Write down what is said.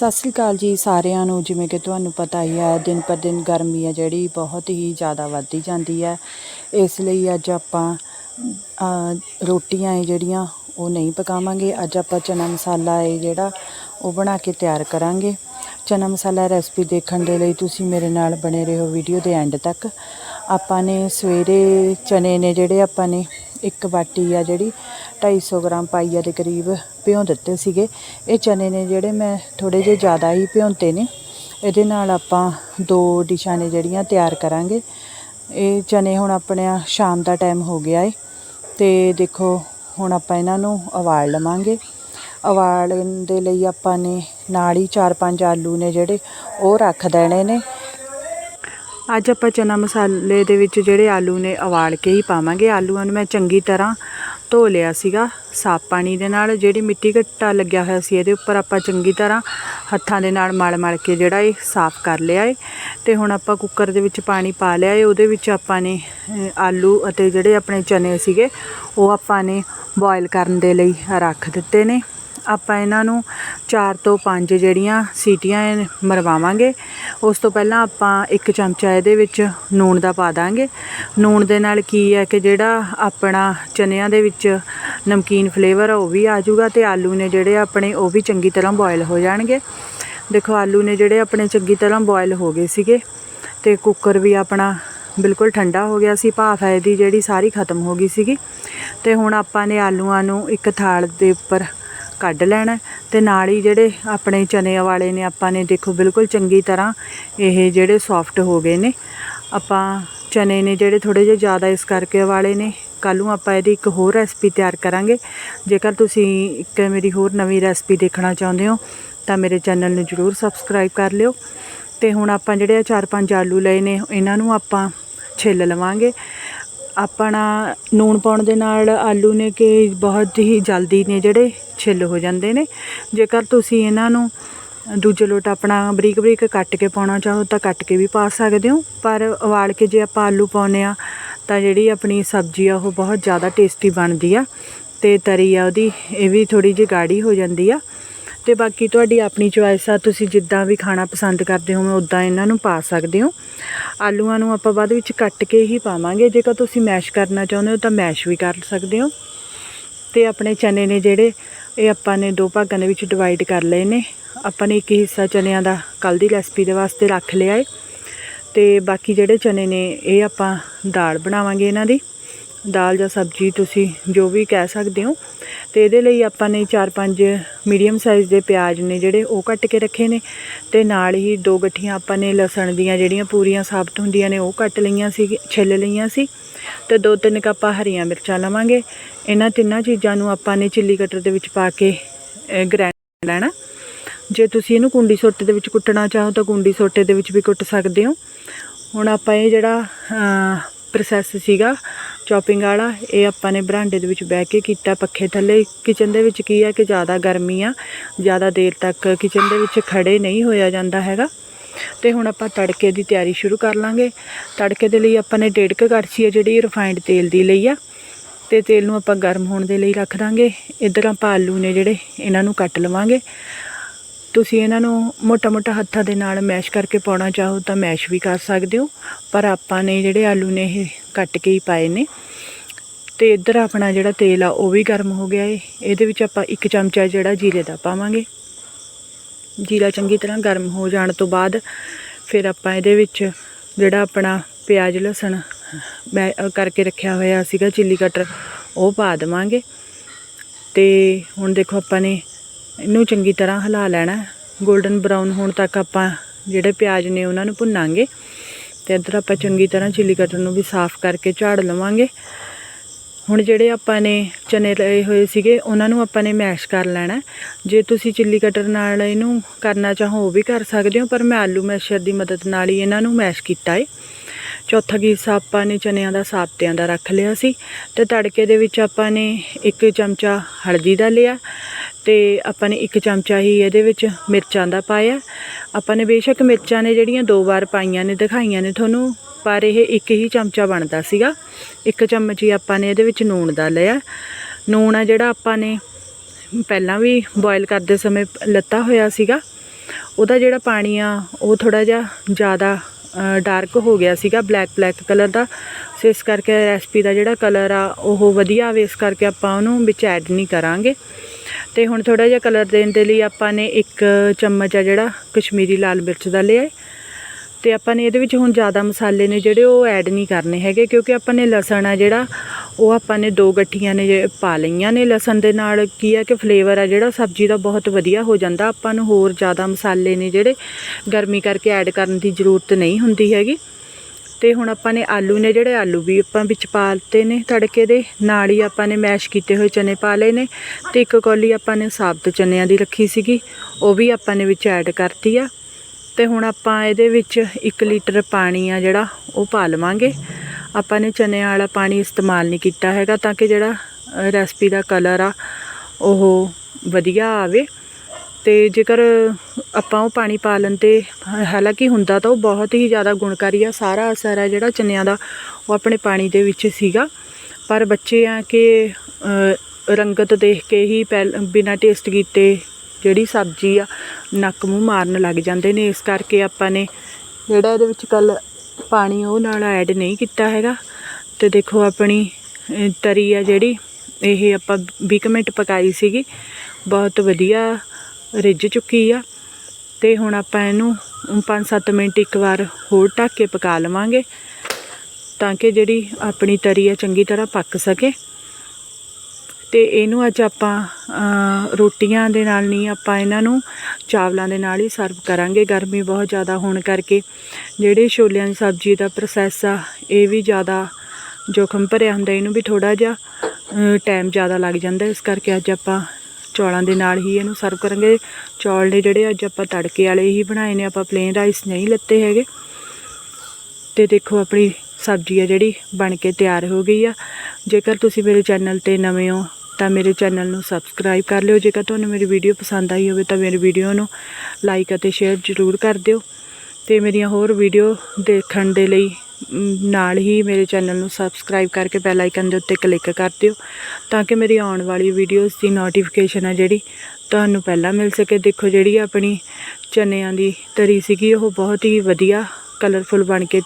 ਸਤਿ ਸ੍ਰੀ ਅਕਾਲ ਜੀ ਸਾਰਿਆਂ ਨੂੰ। ਜਿਵੇਂ ਕਿ ਤੁਹਾਨੂੰ ਪਤਾ ਹੀ ਹੈ ਦਿਨ ਪਰ ਦਿਨ ਗਰਮੀ ਹੈ ਜਿਹੜੀ, ਬਹੁਤ ਹੀ ਜ਼ਿਆਦਾ ਵੱਧਦੀ ਜਾਂਦੀ ਹੈ ਇਸ ਲਈ ਅੱਜ ਆਪਾਂ ਰੋਟੀਆਂ ਹੈ ਜਿਹੜੀਆਂ, ਉਹ ਨਹੀਂ ਪਕਾਵਾਂਗੇ। ਅੱਜ ਆਪਾਂ ਚਨਾ ਮਸਾਲਾ ਹੈ ਜਿਹੜਾ, ਉਹ ਬਣਾ ਕੇ ਤਿਆਰ ਕਰਾਂਗੇ। ਚਨਾ ਮਸਾਲਾ ਰੈਸਪੀ ਦੇਖਣ ਦੇ ਲਈ ਤੁਸੀਂ ਮੇਰੇ ਨਾਲ ਬਣੇ ਰਹੋ ਵੀਡੀਓ ਦੇ ਐਂਡ ਤੱਕ। ਆਪਾਂ ਨੇ ਸਵੇਰੇ ਚਨੇ ਨੇ ਜਿਹੜੇ ਆਪਾਂ ਨੇ ਇੱਕ ਬਾਟੀ ਆ ਜਿਹੜੀ 250 ਗ੍ਰਾਮ ਪਾਈਆ ਦੇ ਕਰੀਬ ਭਿਉਂ ਦਿੱਤੇ ਸੀਗੇ। ਇਹ ਚਨੇ ਨੇ ਜਿਹੜੇ ਮੈਂ ਥੋੜੇ ਜਿਹੇ ਜ਼ਿਆਦਾ ਹੀ ਭਿਉਂਤੇ ਨੇ। ਇਹਦੇ ਨਾਲ ਆਪਾਂ ਦੋ ਡਿਸ਼ਾਂ ਨੇ ਜਿਹੜੀਆਂ ਤਿਆਰ ਕਰਾਂਗੇ। ਇਹ ਚਨੇ ਹੁਣ ਆਪਣੇ ਸ਼ਾਮ ਦਾ ਟਾਈਮ ਹੋ ਗਿਆ ਏ ਤੇ ਦੇਖੋ ਹੁਣ ਆਪਾਂ ਇਹਨਾਂ ਨੂੰ ਉਬਾਲ ਲਵਾਂਗੇ। ਉਬਾਲਣ ਦੇ ਲਈ ਆਪਾਂ ਨੇ ਨਾਲ ਹੀ 4-5 ਆਲੂ ਨੇ ਜਿਹੜੇ ਉਹ ਰੱਖ ਦੇਣੇ ਨੇ। ਅੱਜ ਆਪਾਂ ਚਨਾ ਮਸਾਲੇ ਦੇ ਵਿੱਚ ਜਿਹੜੇ ਆਲੂ ਨੇ ਉਬਾਲ ਕੇ ਹੀ ਪਾਵਾਂਗੇ। ਆਲੂਆਂ ਨੂੰ ਮੈਂ ਚੰਗੀ ਤਰ੍ਹਾਂ ਧੋ ਲਿਆ ਸੀਗਾ। ਸਾਫ਼ ਪਾਣੀ ਦੇ ਨਾਲ ਜਿਹੜੀ ਮਿੱਟੀ ਘੱਟਾ ਲੱਗਿਆ ਹੋਇਆ ਸੀ ਇਹਦੇ ਉੱਪਰ ਆਪਾਂ ਚੰਗੀ ਤਰ੍ਹਾਂ ਹੱਥਾਂ ਦੇ ਨਾਲ ਮਲ ਮਲ ਕੇ ਜਿਹੜਾ ਇਹ ਸਾਫ਼ ਕਰ ਲਿਆ ਏ। ਤੇ ਹੁਣ ਆਪਾਂ ਕੁੱਕਰ ਦੇ ਵਿੱਚ ਪਾਣੀ ਪਾ ਲਿਆ ਏ। ਉਹਦੇ ਵਿੱਚ ਆਪਾਂ ਨੇ ਆਲੂ ਅਤੇ ਜਿਹੜੇ ਆਪਣੇ ਚਨੇ ਸੀਗੇ, ਉਹ ਆਪਾਂ ਨੇ ਬੋਇਲ ਕਰਨ ਦੇ ਲਈ ਰੱਖ ਦਿੱਤੇ ਨੇ। ਆਪਾਂ ਇਹਨਾਂ ਨੂੰ 4 ਤੋਂ 5 ਜਿਹੜੀਆਂ ਸੀਟੀਆਂ ਇਹ ਮਰਵਾਵਾਂਗੇ। ਉਸ ਤੋਂ ਪਹਿਲਾਂ ਆਪਾਂ ਇੱਕ ਚਮਚਾ ਇਹਦੇ ਵਿੱਚ ਨੂਣ ਦਾ ਪਾ ਦਾਂਗੇ। ਨੂਣ ਦੇ ਨਾਲ ਕੀ ਹੈ ਕਿ ਜਿਹੜਾ ਆਪਣਾ ਚਨਿਆਂ ਦੇ ਵਿੱਚ ਨਮਕੀਨ ਫਲੇਵਰ ਉਹ ਵੀ ਆ ਜਾਊਗਾ ਤੇ ਆਲੂ ਨੇ ਜਿਹੜੇ ਆਪਣੇ ਉਹ ਵੀ ਚੰਗੀ ਤਰ੍ਹਾਂ ਬੋਇਲ ਹੋ ਜਾਣਗੇ। ਦੇਖੋ, ਆਲੂ ਨੇ ਜਿਹੜੇ ਆਪਣੇ ਚੰਗੀ ਤਰ੍ਹਾਂ ਬੋਇਲ ਹੋ ਗਏ ਸੀਗੇ ਤੇ ਕੁੱਕਰ ਵੀ ਆਪਣਾ ਬਿਲਕੁਲ ਠੰਡਾ ਹੋ ਗਿਆ ਸੀ, ਭਾਫ ਹੈ ਇਹਦੀ ਜਿਹੜੀ ਸਾਰੀ ਖਤਮ ਹੋ ਗਈ ਸੀਗੀ। ਤੇ ਹੁਣ ਆਪਾਂ ਨੇ ਆਲੂਆਂ ਨੂੰ ਇੱਕ ਥਾਲ ਦੇ ਉੱਪਰ ਕੱਢ ਲੈਣਾ ਤੇ ਨਾਲ ਹੀ ਜਿਹੜੇ ਆਪਣੇ ਚਨੇ ਵਾਲੇ ਨੇ, ਆਪਾਂ ਨੇ ਦੇਖੋ ਬਿਲਕੁਲ ਚੰਗੀ ਤਰ੍ਹਾਂ ਇਹ ਜਿਹੜੇ ਸੌਫਟ ਹੋ ਗਏ ਨੇ। ਆਪਾਂ ਚਨੇ ਨੇ ਜਿਹੜੇ ਥੋੜੇ ਜਿਹਾ ਜ਼ਿਆਦਾ ਇਸ ਕਰਕੇ ਵਾਲੇ ਨੇ, ਕੱਲ੍ਹ ਨੂੰ ਆਪਾਂ ਇਹਦੀ ਇੱਕ ਹੋਰ ਰੈਸਪੀ ਤਿਆਰ ਕਰਾਂਗੇ। ਜੇਕਰ ਤੁਸੀਂ ਇੱਕ ਮੇਰੀ ਹੋਰ ਨਵੀਂ ਰੈਸਪੀ ਦੇਖਣਾ ਚਾਹੁੰਦੇ ਹੋ, ਤਾਂ ਮੇਰੇ ਚੈਨਲ ਨੂੰ ਜਰੂਰ ਸਬਸਕ੍ਰਾਈਬ ਕਰ ਲਿਓ। ਤੇ ਹੁਣ ਆਪਾਂ ਜਿਹੜੇ ਆ ਚਾਰ ਪੰਜ ਆਲੂ ਲਏ ਨੇ, ਇਹਨਾਂ ਨੂੰ ਆਪਾਂ ਛਿੱਲ ਲਵਾਂਗੇ। ਆਪਣਾ ਨੂਣ ਪਾਉਣ ਦੇ ਨਾਲ ਆਲੂ ਨੇ ਕਿ ਬਹੁਤ ਹੀ ਜਲਦੀ ਨੇ ਜਿਹੜੇ ਛਿੱਲ ਹੋ ਜਾਂਦੇ ਨੇ। ਜੇਕਰ ਤੁਸੀਂ ਇਹਨਾਂ ਨੂੰ ਦੂਜੇ ਲੋਟ ਆਪਣਾ ਬਰੀਕ ਬਰੀਕ ਕੱਟ ਕੇ ਪਾਉਣਾ ਚਾਹੋ ਤਾਂ ਕੱਟ ਕੇ ਵੀ ਪਾ ਸਕਦੇ ਹੋ। ਪਰ ਉਬਾਲ ਕੇ ਜੇ ਆਪਾਂ ਆਲੂ ਪਾਉਨੇ ਆ ਤਾਂ ਜਿਹੜੀ ਆਪਣੀ ਸਬਜ਼ੀ ਆ ਉਹ ਬਹੁਤ ਜ਼ਿਆਦਾ ਟੇਸਟੀ ਬਣਦੀ ਆ ਤੇ ਤਰੀ ਆ ਉਹਦੀ, ਇਹ ਵੀ ਥੋੜੀ ਜਿਹੀ ਗਾੜੀ ਹੋ ਜਾਂਦੀ ਆ। ਤੇ ਬਾਕੀ ਤੁਹਾਡੀ ਆਪਣੀ ਚੁਆਇਸ ਆ, ਤੁਸੀਂ ਜਿੱਦਾਂ ਵੀ ਖਾਣਾ ਪਸੰਦ ਕਰਦੇ ਹੋ ਉਦਾਂ ਇਹਨਾਂ ਨੂੰ ਪਾ ਸਕਦੇ ਹੋ। ਆਲੂਆਂ ਨੂੰ ਆਪਾਂ ਬਾਅਦ ਵਿੱਚ ਕੱਟ ਕੇ ਹੀ ਪਾਵਾਂਗੇ। ਜੇਕਰ ਤੁਸੀਂ ਮੈਸ਼ ਕਰਨਾ ਚਾਹੁੰਦੇ ਹੋ ਤਾਂ ਮੈਸ਼ ਵੀ ਕਰ ਸਕਦੇ ਹੋ। ਤੇ ਆਪਣੇ ਚਨੇ ਨੇ ਜਿਹੜੇ ਇਹ ਆਪਾਂ ਨੇ ਦੋ ਭਾਗਾਂ ਦੇ ਵਿੱਚ ਡਿਵਾਈਡ ਕਰ ਲਏ ਨੇ। ਆਪਾਂ ਨੇ ਇੱਕ ਹਿੱਸਾ ਚਨਿਆਂ ਦਾ ਕੱਲ ਦੀ ਰੈਸਪੀ ਦੇ ਵਾਸਤੇ ਰੱਖ ਲਿਆ ਏ। ਤੇ ਬਾਕੀ ਜਿਹੜੇ ਚਨੇ ਨੇ, ਇਹ ਆਪਾਂ ਦਾਲ ਬਣਾਵਾਂਗੇ ਇਹਨਾਂ ਦੀ। ਦਾਲ ਜਾਂ ਸਬਜ਼ੀ ਤੁਸੀਂ ਜੋ ਵੀ ਕਹਿ ਸਕਦੇ ਹੋ। ਤੇ ਇਹਦੇ ਲਈ ਆਪਾਂ ਨੇ 4-5 ਮੀਡੀਅਮ ਸਾਈਜ਼ ਦੇ ਪਿਆਜ਼ ਨੇ ਜਿਹੜੇ ਉਹ ਕੱਟ ਕੇ ਰੱਖੇ ਨੇ। ਤੇ ਨਾਲ ਹੀ ਦੋ ਗੱਠੀਆਂ ਆਪਾਂ ਨੇ ਲਸਣ ਦੀਆਂ ਜਿਹੜੀਆਂ ਪੂਰੀਆਂ ਸਾਬਤ ਹੁੰਦੀਆਂ ਨੇ ਉਹ ਕੱਟ ਲਈਆਂ ਸੀ, ਛਿੱਲ ਲਈਆਂ ਸੀ। ਤੇ ਦੋ ਤਿੰਨ ਕੱਪਾਂ ਹਰੀਆਂ ਮਿਰਚਾਂ ਲਵਾਂਗੇ। ਇਹਨਾਂ ਤਿੰਨਾਂ ਚੀਜ਼ਾਂ ਨੂੰ ਆਪਾਂ ਨੇ ਚਿੱਲੀ ਕਟਰ ਦੇ ਵਿੱਚ ਪਾ ਕੇ ਗ੍ਰਾਈਂਡ ਲੈਣਾ। ਜੇ ਤੁਸੀਂ ਇਹਨੂੰ ਕੁੰਡੀ ਸੋਟੇ ਦੇ ਵਿੱਚ ਕੁੱਟਣਾ ਚਾਹੋ ਤਾਂ ਕੁੰਡੀ ਸੋਟੇ ਦੇ ਵਿੱਚ ਵੀ ਕੁੱਟ ਸਕਦੇ ਹੋ। ਹੁਣ ਆਪਾਂ ਇਹ ਜਿਹੜਾ ਪ੍ਰੋਸੈਸ ਸੀਗਾ ਚੌਪਿੰਗ ਵਾਲਾ, ਇਹ ਆਪਾਂ ਨੇ ਬਰਾਂਡੇ ਦੇ ਵਿੱਚ ਬਹਿ ਕੇ ਕੀਤਾ ਪੱਖੇ ਥੱਲੇ। ਕਿਚਨ ਦੇ ਵਿੱਚ ਕੀ ਆ ਕਿ ਜ਼ਿਆਦਾ ਗਰਮੀ ਆ, ਜ਼ਿਆਦਾ ਦੇਰ ਤੱਕ ਕਿਚਨ ਦੇ ਵਿੱਚ ਖੜੇ ਨਹੀਂ ਹੋਇਆ ਜਾਂਦਾ ਹੈਗਾ। ਤੇ ਹੁਣ ਆਪਾਂ ਤੜਕੇ ਦੀ ਤਿਆਰੀ ਸ਼ੁਰੂ ਕਰ ਲਾਂਗੇ। ਤੜਕੇ ਦੇ ਲਈ ਆਪਾਂ ਨੇ ਡੇਢ ਕੁ ਕੜਛੀ ਆ ਜਿਹੜੀ ਰਿਫਾਈਨਡ ਤੇਲ ਦੀ ਲਈ ਆ। ਤੇ ਤੇਲ ਨੂੰ ਆਪਾਂ ਗਰਮ ਹੋਣ ਦੇ ਲਈ ਰੱਖ ਦਾਂਗੇ। ਇੱਧਰ ਆਪਾਂ ਆਲੂ ਨੇ ਜਿਹੜੇ ਇਹਨਾਂ ਨੂੰ ਕੱਟ ਲਵਾਂਗੇ। ਤੁਸੀਂ ਇਹਨਾਂ ਨੂੰ ਮੋਟਾ-ਮੋਟਾ ਹੱਥਾਂ ਦੇ ਨਾਲ ਮੈਸ਼ ਕਰਕੇ ਪਾਉਣਾ ਚਾਹੋ ਤਾਂ ਮੈਸ਼ ਵੀ ਕਰ ਸਕਦੇ ਹੋ। ਪਰ ਆਪਾਂ ਨੇ ਜਿਹੜੇ ਆਲੂ ਨੇ ਇਹ ਕੱਟ ਕੇ ਹੀ ਪਾਏ ਨੇ। ਤੇ ਇੱਧਰ ਆਪਣਾ ਜਿਹੜਾ ਤੇਲ ਆ, ਉਹ ਵੀ ਗਰਮ ਹੋ ਗਿਆ ਏ। ਇਹਦੇ ਵਿੱਚ ਆਪਾਂ ਇੱਕ ਚਮਚਾ ਜਿਹੜਾ ਜੀਰੇ ਦਾ ਪਾਵਾਂਗੇ। ਜੀਰਾ ਚੰਗੀ ਤਰ੍ਹਾਂ ਗਰਮ ਹੋ ਜਾਣ ਤੋਂ ਬਾਅਦ ਫਿਰ ਆਪਾਂ ਇਹਦੇ ਵਿੱਚ ਜਿਹੜਾ ਆਪਣਾ ਪਿਆਜ਼, ਲਸਣ ਮੈਂ ਕਰਕੇ ਰੱਖਿਆ ਹੋਇਆ ਸੀਗਾ, ਚਿੱਲੀ ਕਟਰ, ਉਹ ਪਾ ਦੇਵਾਂਗੇ। ਤੇ ਹੁਣ ਦੇਖੋ ਆਪਾਂ ਨੇ ਇਹਨੂੰ ਚੰਗੀ ਤਰ੍ਹਾਂ ਹਿਲਾ ਲੈਣਾ। 골ਡਨ ਬਰਾਊਨ ਹੋਣ ਤੱਕ ਆਪਾਂ ਜਿਹੜੇ ਪਿਆਜ਼ ਨੇ ਉਹਨਾਂ ਨੂੰ ਭੁੰਨਾਂਗੇ। ਤੇ ਇੱਧਰ ਆਪਾਂ ਚੰਗੀ ਤਰ੍ਹਾਂ ਚਿੱਲੀ ਕਟਰ ਨੂੰ ਵੀ ਸਾਫ਼ ਕਰਕੇ ਝਾੜ ਲਵਾਂਗੇ। ਹੁਣ ਜਿਹੜੇ ਆਪਾਂ ਨੇ ਚਨੇ ਲਏ ਹੋਏ ਸੀਗੇ, ਉਹਨਾਂ ਨੂੰ ਆਪਾਂ ਨੇ ਮੈਸ਼ ਕਰ ਲੈਣਾ ਜੇ ਤੁਸੀਂ ਚਿੱਲੀ ਕਟਰ ਨਾਲ ਇਹਨੂੰ ਕਰਨਾ ਚਾਹੋ ਉਹ ਵੀ ਕਰ ਸਕਦੇ ਹੋ, ਪਰ ਮੈਂ ਆਲੂ ਮੈਸ਼ਰ ਦੀ ਮਦਦ ਨਾਲ ਹੀ ਇਹਨਾਂ ਨੂੰ ਮੈਸ਼ ਕੀਤਾ ਏ ਚੌਥਾ ਗੀਸਾ ਆਪਾਂ ਨੇ ਚਨਿਆਂ ਦਾ ਸਾਬਤਿਆਂ ਦਾ ਰੱਖ ਲਿਆ ਸੀ ਤੇ ਤੜਕੇ ਦੇ ਵਿੱਚ ਆਪਾਂ ਨੇ ਇੱਕ ਚਮਚਾ ਹਲਦੀ ਦਾ ਲਿਆ ਤੇ ਆਪਾਂ ਨੇ ਇੱਕ ਚਮਚਾ ਹੀ ਇਹਦੇ ਵਿੱਚ ਮਿਰਚਾਂ ਦਾ ਪਾਇਆ। ਆਪਾਂ ਨੇ ਬੇਸ਼ੱਕ ਮਿਰਚਾਂ ਨੇ ਜਿਹੜੀਆਂ ਦੋ ਵਾਰ ਪਾਈਆਂ ਨੇ, ਦਿਖਾਈਆਂ ਨੇ ਤੁਹਾਨੂੰ, ਪਰ ਇਹ ਇੱਕ ਹੀ ਚਮਚਾ ਬਣਦਾ ਸੀਗਾ। ਇੱਕ ਚਮਚ ਹੀ ਆਪਾਂ ਨੇ ਇਹਦੇ ਵਿੱਚ ਨੂਣ ਦਾ ਲਿਆ। ਨੂਣ ਆ ਜਿਹੜਾ ਆਪਾਂ ਨੇ ਪਹਿਲਾਂ ਵੀ ਬੋਇਲ ਕਰਦੇ ਸਮੇਂ ਲੱਤਾ ਹੋਇਆ ਸੀਗਾ, ਉਹਦਾ ਜਿਹੜਾ ਪਾਣੀ ਆ, ਉਹ ਥੋੜਾ ਜਿਹਾ ਜ਼ਿਆਦਾ ਡਾਰਕ ਹੋ ਗਿਆ ਸੀਗਾ ਬਲੈਕ ਬਲੈਕ ਕਲਰ ਦਾ। ਸੋ ਇਸ ਕਰਕੇ ਰੈਸਪੀ ਦਾ ਜਿਹੜਾ ਕਲਰ ਆ, ਉਹ ਵਧੀਆ ਆਵੇ ਇਸ ਕਰਕੇ ਆਪਾਂ ਉਹਨੂੰ ਵਿੱਚ ਐਡ ਨਹੀਂ ਕਰਾਂਗੇ। ਤੇ ਹੁਣ ਥੋੜਾ ਜਿਹਾ ਕਲਰ ਦੇਣ ਦੇ ਲਈ ਆਪਾਂ ਨੇ ਇੱਕ ਚਮਚ ਆ ਜਿਹੜਾ ਕਸ਼ਮੀਰੀ ਲਾਲ ਮਿਰਚ ਦਾ ਲਿਆ ਤੇ ਆਪਾਂ ਨੇ ਇਹਦੇ ਵਿੱਚ ਹੁਣ ਜ਼ਿਆਦਾ ਮਸਾਲੇ ਨੇ ਜਿਹੜੇ ਉਹ ਐਡ ਨਹੀਂ ਕਰਨੇ ਹੈਗੇ, ਕਿਉਂਕਿ ਆਪਾਂ ਨੇ ਲਸਣ ਆ ਜਿਹੜਾ, ਉਹ ਆਪਾਂ ਨੇ ਦੋ ਗੱਠੀਆਂ ਨੇ ਜੇ ਪਾ ਲਈਆਂ ਨੇ ਲਸਣ ਦੇ ਨਾਲ। ਕੀ ਆ ਕਿ ਫਲੇਵਰ ਆ ਜਿਹੜਾ, ਸਬਜ਼ੀ ਦਾ ਬਹੁਤ ਵਧੀਆ ਹੋ ਜਾਂਦਾ। ਆਪਾਂ ਨੂੰ ਹੋਰ ਜ਼ਿਆਦਾ ਮਸਾਲੇ ਨੇ ਜਿਹੜੇ ਗਰਮੀ ਕਰਕੇ ਐਡ ਕਰਨ ਦੀ ਜ਼ਰੂਰਤ ਨਹੀਂ ਹੁੰਦੀ ਹੈਗੀ। ਤੇ ਹੁਣ ਆਪਾਂ ਨੇ ਆਲੂ ਨੇ ਜਿਹੜੇ ਆਲੂ ਵੀ ਆਪਾਂ ਵਿੱਚ ਪਾ ਲਤੇ ਨੇ ਤੜਕੇ ਦੇ, ਨਾਲ ਹੀ ਆਪਾਂ ਨੇ ਮੈਸ਼ ਕੀਤੇ ਹੋਏ ਚਨੇ ਪਾ ਲਏ ਨੇ। ਤੇ ਇੱਕ ਕੌਲੀ ਆਪਾਂ ਨੇ ਸਾਬਤ ਚਨਿਆਂ ਦੀ ਰੱਖੀ ਸੀਗੀ, ਉਹ ਵੀ ਆਪਾਂ ਨੇ ਵਿੱਚ ਐਡ ਕਰਤੀ ਆ। ਤੇ ਹੁਣ ਆਪਾਂ ਇਹਦੇ ਵਿੱਚ 1 ਲੀਟਰ ਪਾਣੀ ਆ ਜਿਹੜਾ, ਉਹ ਪਾ ਲਵਾਂਗੇ। ਆਪਾਂ ਨੇ ਚਨਿਆਂ ਵਾਲਾ ਪਾਣੀ ਇਸਤੇਮਾਲ ਨਹੀਂ ਕੀਤਾ ਹੈਗਾ ਤਾਂ ਕਿ ਜਿਹੜਾ ਰੈਸਪੀ ਦਾ ਕਲਰ ਆ, ਉਹ ਵਧੀਆ ਆਵੇ। ਤੇ ਜੇਕਰ ਆਪਾਂ ਉਹ ਪਾਣੀ ਪਾ ਲੈਣ ਤੇ ਹਾਲਾਂਕਿ ਹੁੰਦਾ ਤਾਂ ਉਹ ਬਹੁਤ ਹੀ ਜ਼ਿਆਦਾ ਗੁਣਕਾਰੀ ਆ, ਸਾਰਾ ਅਸਰ ਆ ਜਿਹੜਾ ਚਨਿਆਂ ਦਾ, ਉਹ ਆਪਣੇ ਪਾਣੀ ਦੇ ਵਿੱਚ ਸੀਗਾ। ਪਰ ਬੱਚੇ ਆ ਕਿ ਰੰਗਤ ਦੇਖ ਕੇ ਹੀ ਪਹਿਲ, ਬਿਨਾਂ ਟੇਸਟ ਕੀਤੇ ਜਿਹੜੀ ਸਬਜ਼ੀ ਆ, ਨੱਕ ਮੂੰਹ ਮਾਰਨ ਲੱਗ ਜਾਂਦੇ ਨੇ। ਇਸ ਕਰਕੇ ਆਪਾਂ ਨੇ ਜਿਹੜਾ ਇਹਦੇ ਵਿੱਚ ਕੱਲ ਪਾਣੀ ਉਹ ਨਾਲ ਐਡ ਨਹੀਂ ਕੀਤਾ ਹੈਗਾ। ਤੇ ਦੇਖੋ ਆਪਣੀ ਤਰੀ ਆ ਜਿਹੜੀ, ਇਹ ਆਪਾਂ 20 ਕੁ ਮਿੰਟ ਪਕਾਈ ਸੀਗੀ। ਬਹੁਤ ਵਧੀਆ ਰਿੱਝ ਚੁੱਕੀ ਆ। ਤੇ ਹੁਣ ਆਪਾਂ ਇਹਨੂੰ 5-7 ਮਿੰਟ ਇੱਕ ਵਾਰ ਹੋਰ ਢੱਕ ਕੇ ਪਕਾ ਲਵਾਂਗੇ, ਤਾਂ ਕਿ ਜਿਹੜੀ ਆਪਣੀ ਤਰੀ ਆ ਚੰਗੀ ਤਰ੍ਹਾਂ ਪੱਕ ਸਕੇ। ਤੇ ਇਹਨੂੰ ਅੱਜ ਆਪਾਂ ਰੋਟੀਆਂ ਦੇ ਨਾਲ ਨਹੀਂ, ਆਪਾਂ ਇਹਨਾਂ ਨੂੰ ਚਾਵਲਾਂ ਦੇ ਨਾਲ ਹੀ ਸਰਵ ਕਰਾਂਗੇ। ਗਰਮੀ ਬਹੁਤ ਜ਼ਿਆਦਾ ਹੋਣ ਕਰਕੇ ਜਿਹੜੇ ਛੋਲਿਆਂ ਦੀ ਸਬਜ਼ੀ ਦਾ ਪ੍ਰੋਸੈਸ ਆ, ਇਹ ਵੀ ਜ਼ਿਆਦਾ ਜੋਖਮ ਭਰਿਆ ਹੁੰਦਾ, ਇਹਨੂੰ ਵੀ ਥੋੜਾ ਜਿਹਾ ਟਾਈਮ ਜ਼ਿਆਦਾ ਲੱਗ ਜਾਂਦਾ। ਇਸ ਕਰਕੇ ਅੱਜ ਆਪਾਂ ਚੌਲਾਂ ਦੇ ਨਾਲ ਹੀ ਇਹਨੂੰ ਸਰਵ ਕਰਾਂਗੇ। ਚੌਲ ਨੇ ਜਿਹੜੇ ਅੱਜ ਆਪਾਂ ਤੜਕੇ ਵਾਲੇ ਹੀ ਬਣਾਏ ਨੇ, ਆਪਾਂ ਪਲੇਨ ਰਾਈਸ ਨਹੀਂ ਲੱਤੇ ਹੈਗੇ। ਤੇ ਦੇਖੋ, ਆਪਣੀ ਸਬਜ਼ੀ ਆ ਜਿਹੜੀ ਬਣ ਕੇ ਤਿਆਰ ਹੋ ਗਈ ਆ। ਜੇਕਰ ਤੁਸੀਂ ਮੇਰੇ ਚੈਨਲ ਤੇ ਨਵੇਂ ਹੋ ਤਾਂ ਮੇਰੇ ਚੈਨਲ ਨੂੰ ਸਬਸਕ੍ਰਾਈਬ ਕਰ ਲਿਓ। ਜੇਕਰ ਤੁਹਾਨੂੰ ਮੇਰੀ ਵੀਡੀਓ ਪਸੰਦ ਆਈ ਹੋਵੇ ਤਾਂ ਮੇਰੀ ਵੀਡੀਓ ਨੂੰ ਲਾਈਕ ਅਤੇ ਸ਼ੇਅਰ ਜ਼ਰੂਰ ਕਰ ਦਿਓ। ਤੇ ਮੇਰੀਆਂ ਹੋਰ ਵੀਡੀਓ ਦੇਖਣ ਦੇ ਲਈ ਨਾਲ ਹੀ ਮੇਰੇ ਚੈਨਲ ਨੂੰ ਸਬਸਕ੍ਰਾਈਬ ਕਰਕੇ ਬੈਲ ਆਈਕਨ ਦੇ ਉੱਤੇ ਕਲਿੱਕ ਕਰ ਦਿਓ ਤਾਂ ਕਿ ਮੇਰੀ ਆਉਣ ਵਾਲੀ ਵੀਡੀਓਜ਼ ਦੀ ਨੋਟੀਫਿਕੇਸ਼ਨ ਹੈ ਜਿਹੜੀ ਤੁਹਾਨੂੰ ਪਹਿਲਾਂ ਮਿਲ ਸਕੇ। ਦੇਖੋ ਜਿਹੜੀ ਆਪਣੀ ਚਨਿਆਂ ਦੀ ਤਰੀ ਸੀਗੀ, ਉਹ ਬਹੁਤ ਹੀ ਵਧੀਆ ਕਲਰਫੁਲ ਬਣ ਕੇ